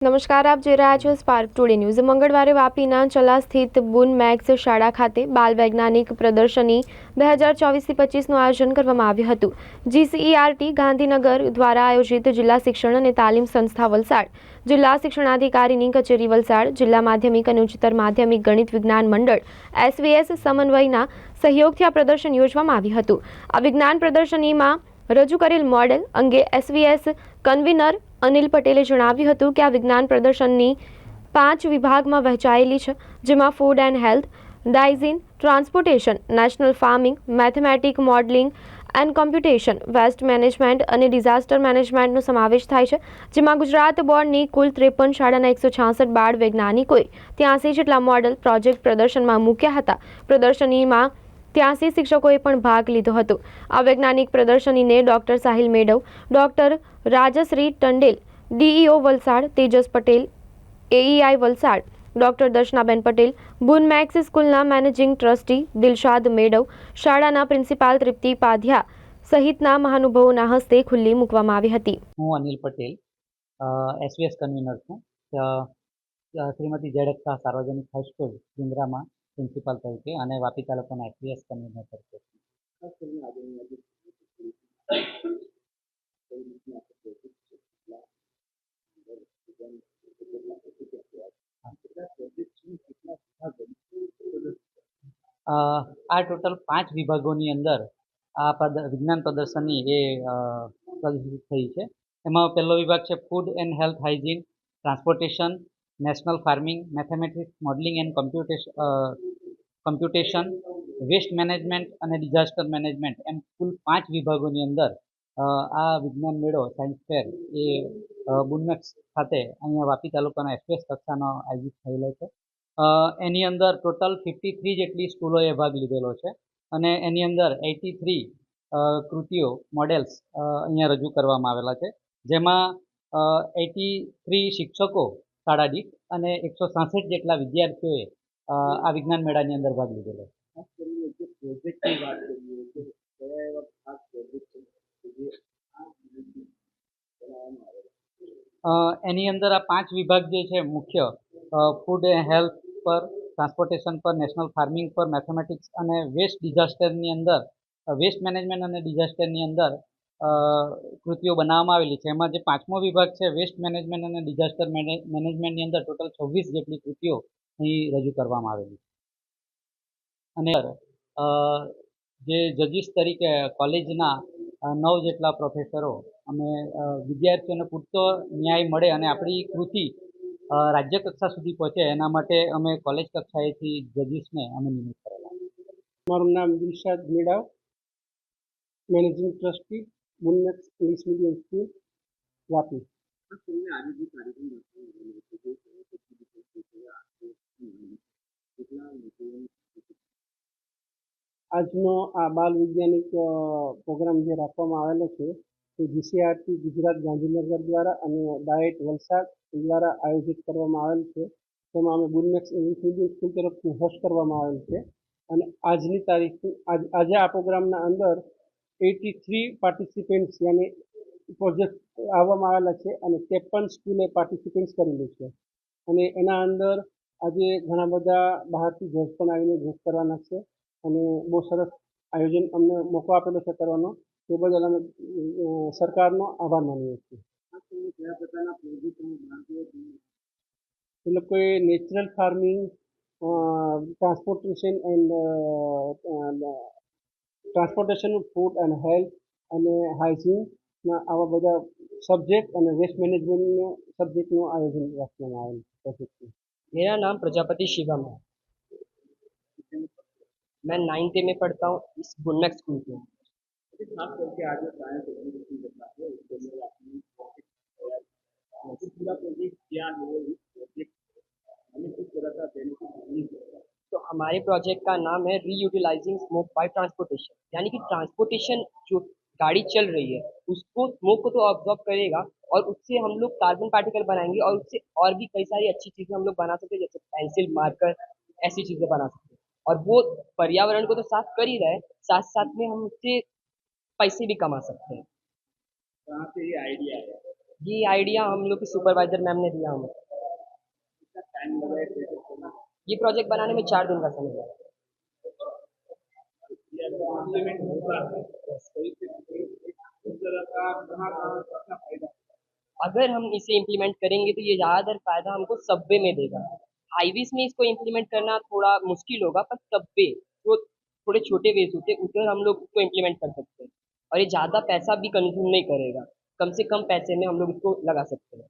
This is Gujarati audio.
નમસ્કાર, આપ જોઈ રહ્યા છો સ્પાર્ક ટુડે ન્યૂઝ મંગળવારે વાપીના ચલા સ્થિત બુન મેક્સ શાળા ખાતે બાલ વૈજ્ઞાનિક પ્રદર્શની બે હજાર ચોવીસથી પચીસનું આયોજન કરવામાં આવ્યું હતું. જીસીઈઆરટી ગાંધીનગર દ્વારા આયોજિત જિલ્લા શિક્ષણ અને તાલીમ સંસ્થા વલસાડ, જિલ્લા શિક્ષણાધિકારીની કચેરી વલસાડ, જિલ્લા માધ્યમિક અને ઉચ્ચતર માધ્યમિક ગણિત વિજ્ઞાન મંડળ એસવીએસ સમન્વયના સહયોગથી આ પ્રદર્શન યોજવામાં આવ્યું હતું. આ વિજ્ઞાન પ્રદર્શનીમાં રજૂ કરેલ મોડેલ અંગે એસવીએસ કન્વીનર અનિલ પટેલે જણાવ્યું હતું કે આ વિજ્ઞાન પ્રદર્શનની પાંચ વિભાગમાં વહેંચાયેલી છે, જેમાં food and health hygiene transportation national farming mathematic modelling and computation waste management અને ડિઝાસ્ટર મેનેજમેન્ટનો સમાવેશ થાય છે, જેમાં ગુજરાત બોર્ડની કુલ ત્રેપન શાળાના એકસો છાસઠ બાળ વૈજ્ઞાનિકોએ ત્યાંસી જેટલા મોડલ પ્રોજેક્ટ પ્રદર્શનમાં મૂક્યા હતા. પ્રદર્શનીમાં ત્યાંસી શિક્ષકોએ પણ ભાગ લીધો હતો. આ વૈજ્ઞાનિક પ્રદર્શનીને doctor Sahil Medav, doctor Rajshree Tandel DEO Valsad, Tejas Patel AEI Valsad, doctor Darshanaben Patel boon max સ્કૂલના મેનેજિંગ ટ્રસ્ટી દિલશાદ મેડવ, શાળાના પ્રિન્સિપાલ તૃપ્તિ પાધ્યા સહિતના મહાનુભાવોના હસ્તે ખુલ્લી મૂકવામાં આવી હતી. હું અનિલ પટેલ એસવીએસ કન્વીનર છું. શ્રીમતી ઝેડએક્સા સાર્વજનિક હાઈસ્કૂલ ડુંગરામાં પ્રિન્સિપાલ તરીકે અને વાપી તાલુકાના એસવીએસ કન્વીનર તરીકે. આ ટોટલ પાંચ વિભાગોની અંદર આ વિજ્ઞાન પ્રદર્શનની એ પ્રદર્શિત થઈ છે. એમાં પહેલો વિભાગ છે food and health hygiene transportation national farming, mathematics, modelling and computation computation, waste management અને ડિઝાસ્ટર મેનેજમેન્ટ એમ કુલ પાંચ વિભાગોની અંદર આ વિજ્ઞાન મેળો સાયન્સ ફેર એ બુનમેક્સ ખાતે અહીંયા વાપી તાલુકાના એક્સપ્રેસ કક્ષાનો આયોજિત થયેલો છે. એની અંદર ટોટલ ફિફ્ટી થ્રી જેટલી સ્કૂલોએ ભાગ લીધેલો છે અને એની અંદર એટી થ્રી કૃતિઓ, મોડેલ્સ અહીંયા રજૂ કરવામાં આવેલા છે. જેમાં એટી થ્રી શિક્ષકો શાળા દીઠ અને એકસો સાસઠ જેટલા વિદ્યાર્થીઓએ આ વિજ્ઞાન મેળાની અંદર ભાગ લીધેલો. અ, એની અંદર આ પાંચ વિભાગ જે છે મુખ્ય ફૂડ હેલ્થ પર ટ્રાન્સપોર્ટેશન પર નેશનલ ફાર્મિંગ પર મેથેમેટિક્સ અને વેસ્ટ ડિઝાસ્ટરની અંદર વેસ્ટ મેનેજમેન્ટ અને ડિઝાસ્ટરની અંદર કૃતિઓ બનાવવામાં આવેલી છે. એમાં જે પાંચમો વિભાગ છે વેસ્ટ મેનેજમેન્ટ અને ડિઝાસ્ટર મેનેજમેન્ટની અંદર ટોટલ છવ્વીસ જેટલી કૃતિઓ અહીં રજૂ કરવામાં આવેલી અને જે જજીસ તરીકે કોલેજના નવ જેટલા પ્રોફેસરો અને વિદ્યાર્થીઓને પૂરતો ન્યાય મળે અને આપણી કૃતિ રાજ્ય કક્ષા સુધી પહોંચે, એના માટે અમે કોલેજ કક્ષાએથી જજીસને અમે નિમણૂક કરેલા. મારું નામ દિલશાદ મેડાવ મેનેજિંગ ટ્રસ્ટી મુન્નત ઇંગ્લિશ મીડિયમ સ્કૂલ વાપી આજનો આ બાલ વૈજ્ઞાનિક પ્રોગ્રામ જે રાખવામાં આવેલો છે, તે જીસીઆરટી ગુજરાત ગાંધીનગર દ્વારા અને ડાયટ વલસાડ દ્વારા આયોજિત કરવામાં આવેલ છે. તેમાં અમે ગુનમેક્સ ઇંગ્લિશ મીડિયમ સ્કૂલ તરફથી હોસ્ટ કરવામાં આવેલ છે. અને આજની તારીખ આજ, આજે આ પ્રોગ્રામના અંદર એટી થ્રી પાર્ટિસિપેન્ટ્સ યાની પ્રોજેક્ટ આવવામાં આવેલા છે અને ત્રેપન સ્કૂલે પાર્ટિસિપેન્ટ્સ કરેલું છે. અને એના અંદર આજે ઘણા બધા બહારથી જજ પણ આવીને જજ કરવાના છે અને બહુ સરસ આયોજન અમને મોકો આપેલો છે કરવાનો. તે બદલ અમે સરકારનો આભાર માનીએ છીએ. એ લોકોએ natural farming transportation and transportation food and health અને હાઇજીનના આવા બધા સબ્જેક્ટ અને વેસ્ટ મેનેજમેન્ટના સબ્જેક્ટનું આયોજન રાખવામાં આવેલું છે પ્રોજેક્ટનું मेरा नाम प्रजापति शिवम है मैं नाइन्थ में पढ़ता हूँ इस गुलमैक स्कूल में ખાસ કરકે આજે સાયન્સ એક્ઝિબિશન છે उसके लिए आपने पूरा प्रोजेक्ट क्या है हमारे प्रोजेक्ट का नाम है रीयूटिलाइजिंग स्मोक बाय ट्रांसपोर्टेशन यानी कि ट्रांसपोर्टेशन जो गाड़ी चल रही है उसको स्मोक को तो ऑब्जॉर्व करेगा और उससे हम लोग कार्बन पार्टिकल बनाएँगे और उससे और भी कई सारी अच्छी चीज़ें हम लोग बना सकते हैं जैसे पेंसिल मार्कर ऐसी चीज़ें बना सकते हैं। और वो पर्यावरण को तो साफ़ कर ही रहा है साथ साथ में हम उससे पैसे भी कमा सकते हैं। कहाँ से ये आइडिया है? ये आइडिया हम लोग के सुपरवाइजर मैम ने दिया हमें। ये प्रोजेक्ट बनाने में चार दिन का समय लगा अगर हम इसे इम्प्लीमेंट करेंगे तो ये ज़्यादातर फ़ायदा हमको सबवे में देगा। हाईवेज में इसको इम्प्लीमेंट करना थोड़ा मुश्किल होगा, पर सबवे जो थोड़े छोटे वेज होते हैं, उधर हम लोग इसको इम्प्लीमेंट कर सकते हैं। और ये ज़्यादा पैसा भी कंज्यूम नहीं करेगा। कम से कम पैसे में हम लोग इसको लगा सकते हैं।